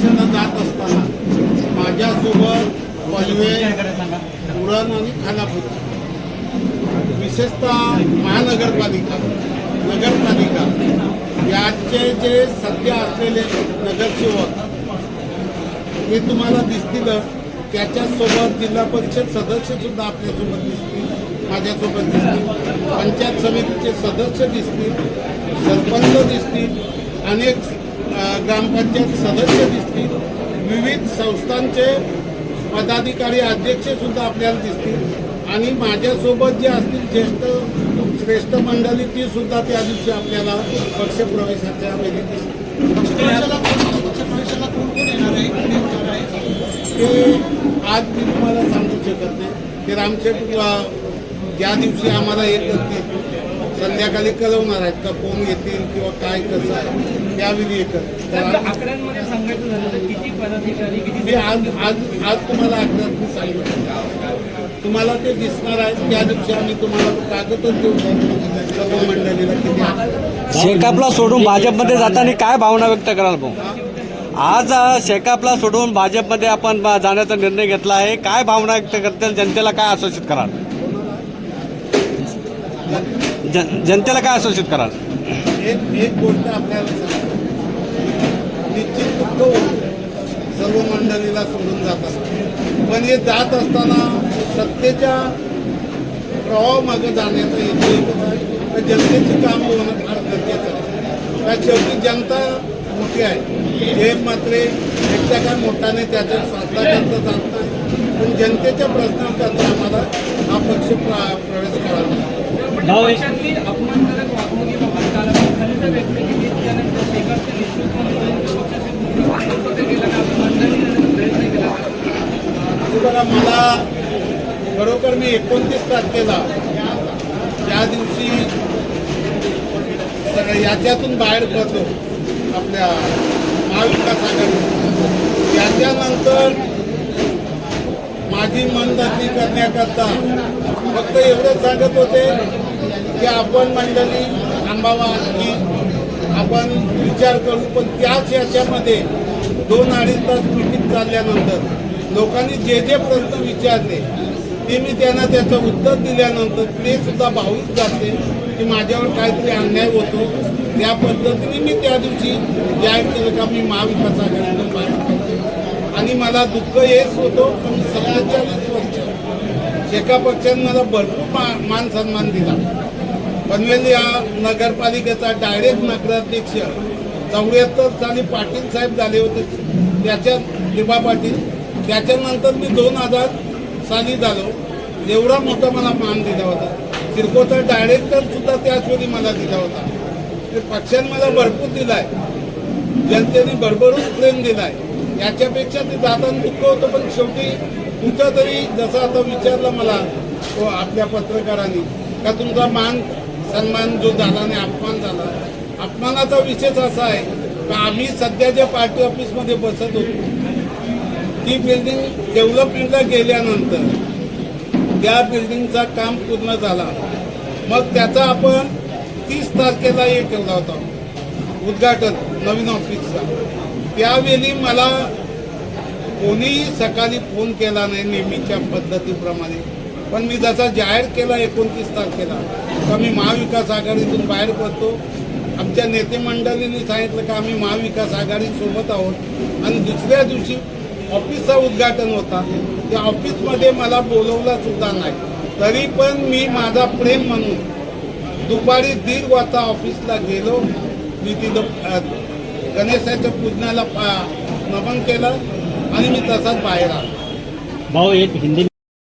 प्रदर्शन जात असताना माझ्यासोबत पलवे उरण आणि खानापूर. विशेषतः महानगरपालिका नगरपालिका याचे जे सध्या असलेले नगरसेवक हे तुम्हाला दिसतीलच. त्याच्यासोबत जिल्हा परिषद सदस्यसुद्धा आपल्यासोबत दिसतील माझ्यासोबत दिसतील. पंचायत समितीचे सदस्य दिसतील सरपंच दिसतील अनेक ग्रामपंचायत सदस्य दिसतील. विविध संस्थांचे पदाधिकारी अध्यक्ष सुद्धा आपल्याला दिसतील. आणि माझ्यासोबत जे असतील ज्येष्ठ श्रेष्ठ मंडळी ती सुद्धा त्या दिवशी आपल्याला पक्षप्रवेशाच्या वेळी दिसतील. ते आज मी तुम्हाला सांगू शकत नाही. ते रामशेठ अ, ज्या दिवशी आम्हाला करतील संध्याकाळी कळवणार आहेत का कोण येतील किंवा काय कसं आहे? त्यावेळी हे आकड्यांमध्ये सांगायचं झालं तर किती पदाधिकारी किती मी आज आज आज तुम्हाला आकड्यात मी सांगू शकतो. तुम्हाला ते दिसणार आहे त्या दिवशी आम्ही तुम्हाला कागदच देऊ. सर्व मंडळीला किती आहे शेकापला सोडून भाजपमध्ये जाताना काय भावना व्यक्त कराल भाऊ? आज अ, शेकापला सोडून भाजपमध्ये आपण ब- जाण्याचा निर्णय घेतला आहे. काय भावना व्यक्त करतील? जनतेला काय आश्वासित कराल? जन- जनतेला काय आश्वासित कराल? एक एक गोष्ट आपल्याला सांगतो. निश्चित सर्व मंडळीला सोडून असतो. पण हे जात असताना सत्तेच्या प्रवाहामागे जाण्याचा हेतू आहे. तर जनतेची कामं होणं फार गरजेचं आहे. शेवटी जनता मोठी आहे. हे मात्र एकटा काय मोठा त्याच्या स्वार्था करता जात नाही. पण जनतेच्या प्रश्नांकरता आम्हाला हा पक्ष प्र- प्रवेश करावा लागतो. पक्षातली अपमानकारक? हे बघा मला बरोबर मी एकोणतीस तारखेला ज्या दिवशी याच्यातून बाहेर पडलो आपल्या महाविकास आघाडी याच्यानंतर माझी मनधरणी करण्याकरता फक्त एवढं सांगत होते की आपण मंडळी थांबावा की आपण विचार करू पण त्याच याच्यामध्ये दोन अडीच तास मिटिंग चालल्यानंतर लोकांनी जे जे प्रश्न विचारले ते मी त्यांना त्याचं उत्तर दिल्यानंतर ते सुद्धा भावूक जाते की माझ्यावर काहीतरी अन्याय होतो. त्या पद्धतीने मी त्या दिवशी जाहीर केलं का मी महाविकास आघाडीतून बाहेर आणि मला दुःख हेच होतो पण सत्तेचाळीस वर्ष. एका पक्षाने मला भरपूर मा मान सन्मान दिला. पनवेल या नगरपालिकेचा डायरेक्ट नगराध्यक्ष. चौऱ्याहत्तर साली पाटील साहेब झाले होते. त्याच्यात लिबा पाटील. त्याच्यानंतर मी दोन हजार साली झालो. एवढा मोठा मला मान दिला होता. सिडकोचा डायरेक्टर सुद्धा त्याच वेळी मला दिला होता. ते पक्षाने मला भरपूर दिलाय. जनतेने भरभरून प्रेम दिलाय. याच्यापेक्षा ते जाताना दुःख होतं पण शेवटी कुठं तरी जसं आता विचारलं मला तो आपल्या पत्रकारांनी का तुमचा मान सन्मान जो झाला आणि अपमान झाला अपमानाचा विषयच असा आहे की आम्ही सध्या ज्या पार्टी ऑफिसमध्ये बसत होतो ती बिल्डिंग डेव्हलपमेंटला गेल्यानंतर त्या बिल्डिंगचा काम पूर्ण झाला. मग त्याचा आपण तीस तारखेला हे ठेवला होता उद्घाटन नवीन ऑफिसचा त्यावेळी मला कोणीही सकाळी फोन केला नाही नेहमीच्या पद्धतीप्रमाणे. पण मी जसा जाहीर केला एकोणतीस तारखेला. तर मी महाविकास आघाडीतून बाहेर पडतो. आमच्या नेते मंडळींनी सांगितलं का आम्ही महाविकास आघाडीसोबत आहोत. आणि दुसऱ्या दिवशी ऑफिसचा उद्घाटन होता. त्या ऑफिसमध्ये मला बोलवला सुद्धा नाही. तरी पण मी माझा प्रेम म्हणून दुपारी दीड वाजता ऑफिसला गेलो. मी तिथं गणेशाच्या पूजनाला नमन केलं आणि मी तसाच बाहेर आलो. भाऊ एक हिंदी